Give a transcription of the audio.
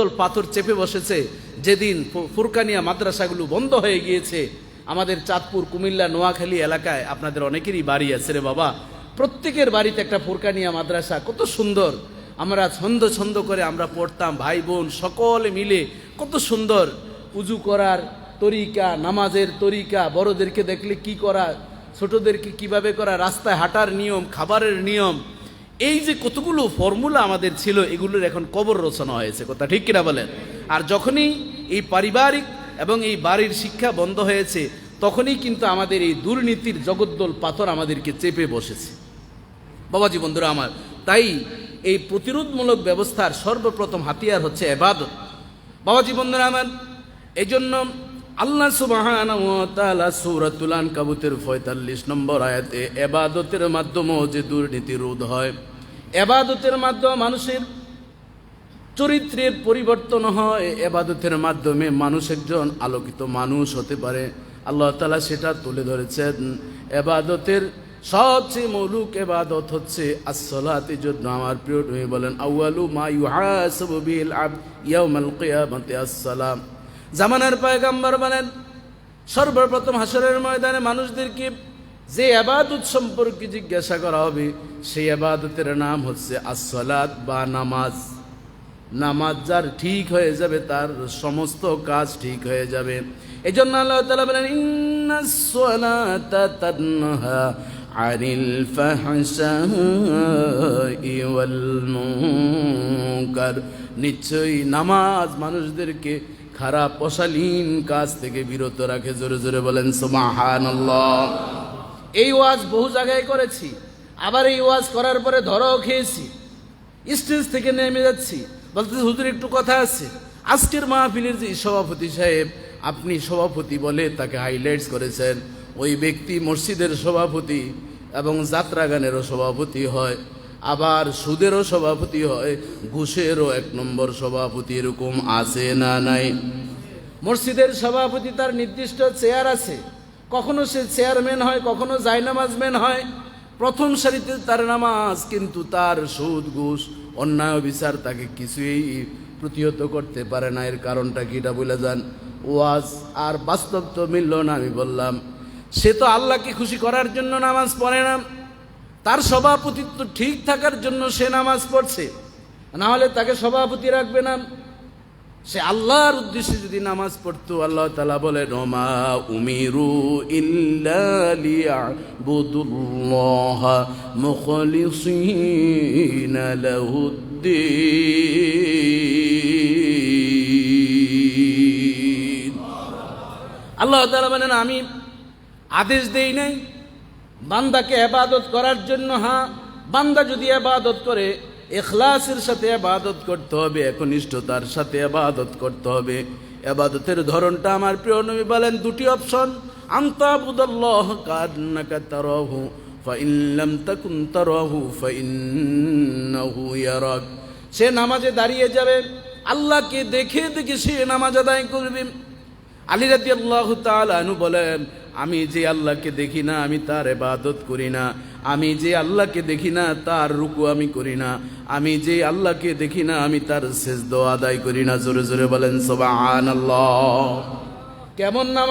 জগদ্দল পাথর চেপে বসেছে। যেদিন ফুরকানিয়া মাদ্রাসাগুলো বন্ধ হয়ে গিয়েছে, আমাদের চাঁদপুর, কুমিল্লা, নোয়াখালী এলাকায় আপনাদের অনেকেরই বাড়ি আছে রে বাবা। প্রত্যেকের বাড়িতে একটা ফুরকানিয়া মাদ্রাসা, কত সুন্দর। আমরা ছন্দ ছন্দ করে আমরা পড়তাম, ভাই বোন সকলে মিলে কত সুন্দর। উজু করার তরিকা, নামাজের তরিকা, বড়দেরকে দেখলে কি করা, ছোটদেরকে কীভাবে করা, রাস্তায় হাঁটার নিয়ম, খাবারের নিয়ম এই যে কতগুলো ফর্মুলা আমাদের ছিল, এগুলোর এখন কবর রচনা হয়েছে, কথা ঠিক কিনা বলেন? আর যখনই এই পারিবারিক এবং এই বাড়ির শিক্ষা বন্ধ হয়েছে, তখনই কিন্তু আমাদের এই দুর্নীতির জগদ্দল পাথর আমাদেরকে চেপে বসেছে। বাবাজি বন্ধুরা আমার, তাই এই প্রতিরোধমূলক ব্যবস্থার সর্বপ্রথম হাতিয়ার হচ্ছে এবাদত। বাবাজি বন্ধুরা আমার এই জন্য আল্লাহ সুবহানাহু ওয়া তাআলা সূরাতুল আনকাবুতের 45 নম্বর আয়াতে এবাদতের মাধ্যমেও যে দুর্নীতি রোধ হয়, এবাদতের মাধ্যমে মানুষের চরিত্রের পরিবর্তন হয়, এবাদতের মাধ্যমে মানুষ একজন আলোকিত মানুষ হতে পারে। আল্লাহ তালা সেটা তুলে ধরেছেন। এবাদতের সবচেয়ে মৌলুক এবাদত হচ্ছে আসলাতের জন্য। আমার প্রিয় বলেন, আউয়ালু মা ইউহাসাবু বিল আবদ ইয়াউমাল কিয়ামাতি আসসালাম। জামানার পয়গাম্বর বলেন, সর্বপ্রথম হাসরের ময়দানে মানুষদেরকে যে আবাদত সম্পর্কে জিজ্ঞাসা করা হবে, সেই আবাদতের নাম হচ্ছে আসলাত বা নামাজ। নামাজ যার ঠিক হয়ে যাবে, তার সমস্ত কাজ ঠিক হয়ে যাবে। এই জন্য আল্লাহ তালা বলেন আনিল ফাহশাই ওয়াল নিশ্চয়ই নামাজ মানুষদেরকে খারাপ অশালীন কাজ থেকে বিরত রাখে, জোরে জোরে বলেন, সুবহানাল্লাহ। এই ওয়াজ বহু জায়গায় করেছি, আবার এই ওয়াজ করার পরে ধরাও খেয়েছি। স্টেজ থেকে নেমে যাচ্ছি বলতে হুজুর, একটু কথা আছে। আজকের মাহফিলের যে সভাপতি সাহেব, আপনি সভাপতি বলে তাকে হাইলাইটস করেছেন। ওই ব্যক্তি মসজিদের সভাপতি এবং যাত্রা গানেরও সভাপতি হয়। আবার সুদেরও সভাপতি হয়, ঘুষেরও এক নম্বর সভাপতি এরকম আছে না নাই? মসজিদের সভাপতি তার নির্দিষ্ট চেয়ার আছে। কখনো সে চেয়ারম্যান হয়, কখনো জায়নামাজম্যান হয়। প্রথম সারিতে তার নামাজ, কিন্তু তার সুদ, ঘুষ, অন্যায় বিচার তাকে কিছুই প্রতিহত করতে পারে না। এর কারণটা কি এটা বলে যান? ওয়াজ আর বাস্তব তো মিলল না, আমি বললাম। সে তো আল্লাহকে খুশি করার জন্য নামাজ পড়ে না। তার সভাপতিত্ব ঠিক থাকার জন্য সে নামাজ পড়ছে। না হলে তাকে সভাপতি রাখবে না। সে আল্লাহর উদ্দেশ্যে যদি নামাজ পড়তো, আল্লাহ তালা বলে নমা উমিরু আল্লাহ তালা বলেন, আমি আদেশ দেই নাই। বান্দাকে এবাদত করার জন্য হ্যাঁ বান্দা যদি এবাদত করে এখলাসের সাথে আবাদত করতে হবে, একনিষ্ঠতার সাথে আবাদত করতে হবে। আবাদতের ধরনটা আমার প্রিয় নবী বলেন দুটি অপশন। আন্তাবুদাল্লাহ কান্নাকা তারাহু, ফাইন লাম তাকুন তারাহু, ফাইন্নাহু ইয়ারাক। সে নামাজে দাঁড়িয়ে যাবে, আল্লাহকে দেখে দেখে সে নামাজ আদায় করবে। আলী রাজি আল্লাহ তালু বলেন, আমি যে আল্লাহকে দেখি না, আমি তার এবাদত করি না। আমি যে আল্লাহকে দেখি না, তার রুকু আমি করি না। আমি যে আল্লাহকে দেখি না, আমি তার শেষ আদায় করি না। জোরে জোরে বলেন আল্লাহ কেমন নাম